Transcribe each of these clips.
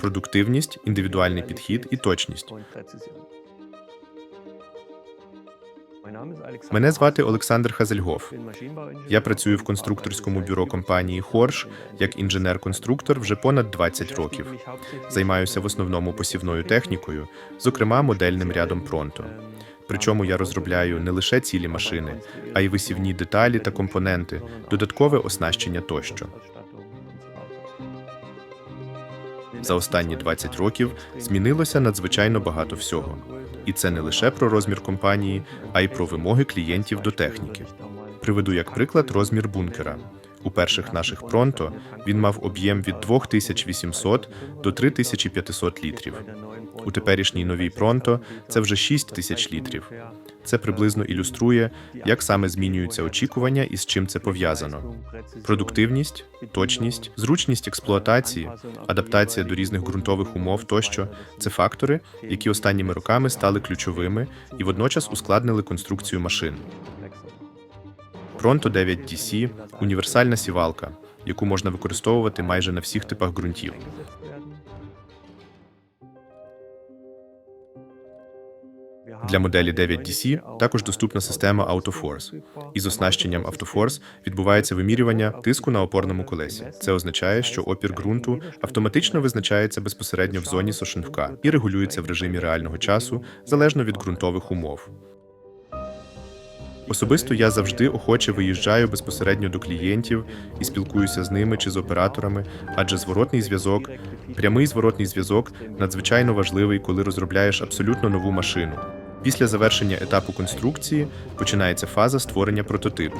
продуктивність, індивідуальний підхід і точність. Мене звати Олександр Хазельгоф. Я працюю в конструкторському бюро компанії Хорш як інженер-конструктор вже понад 20 років. Займаюся в основному посівною технікою, зокрема модельним рядом Пронто. Причому я розробляю не лише цілі машини, а й висівні деталі та компоненти, додаткове оснащення тощо. За останні 20 років змінилося надзвичайно багато всього. І це не лише про розмір компанії, а й про вимоги клієнтів до техніки. Приведу як приклад розмір бункера. У перших наших пронто він мав об'єм від 2800 до 3500 літрів. У теперішній новій пронто це вже 6000 літрів. Це приблизно ілюструє, як саме змінюються очікування і з чим це пов'язано. Продуктивність, точність, зручність експлуатації, адаптація до різних ґрунтових умов тощо це фактори, які останніми роками стали ключовими і водночас ускладнили конструкцію машин. Pronto 9 DC – універсальна сівалка, яку можна використовувати майже на всіх типах ґрунтів. Для моделі 9 DC також доступна система AutoForce. Із оснащенням AutoForce відбувається вимірювання тиску на опорному колесі. Це означає, що опір ґрунту автоматично визначається безпосередньо в зоні сошинвка і регулюється в режимі реального часу залежно від ґрунтових умов. Особисто я завжди охоче виїжджаю безпосередньо до клієнтів і спілкуюся з ними чи з операторами, адже зворотний зв'язок, прямий зворотний зв'язок надзвичайно важливий, коли розробляєш абсолютно нову машину. Після завершення етапу конструкції починається фаза створення прототипу.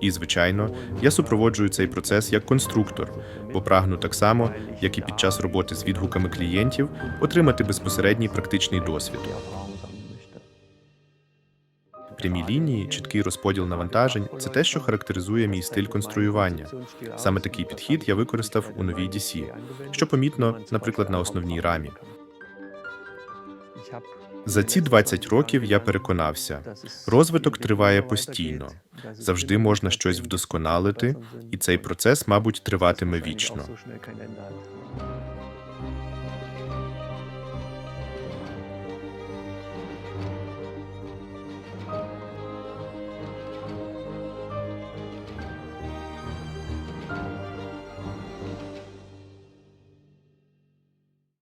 І, звичайно, я супроводжую цей процес як конструктор, бо прагну так само, як і під час роботи з відгуками клієнтів, отримати безпосередній практичний досвід. Прямі лінії, чіткий розподіл навантажень це те, що характеризує мій стиль конструювання. Саме такий підхід я використав у новій DC, що помітно, наприклад, на основній рамі. За ці 20 років я переконався, розвиток триває постійно. Завжди можна щось вдосконалити, і цей процес, мабуть, триватиме вічно.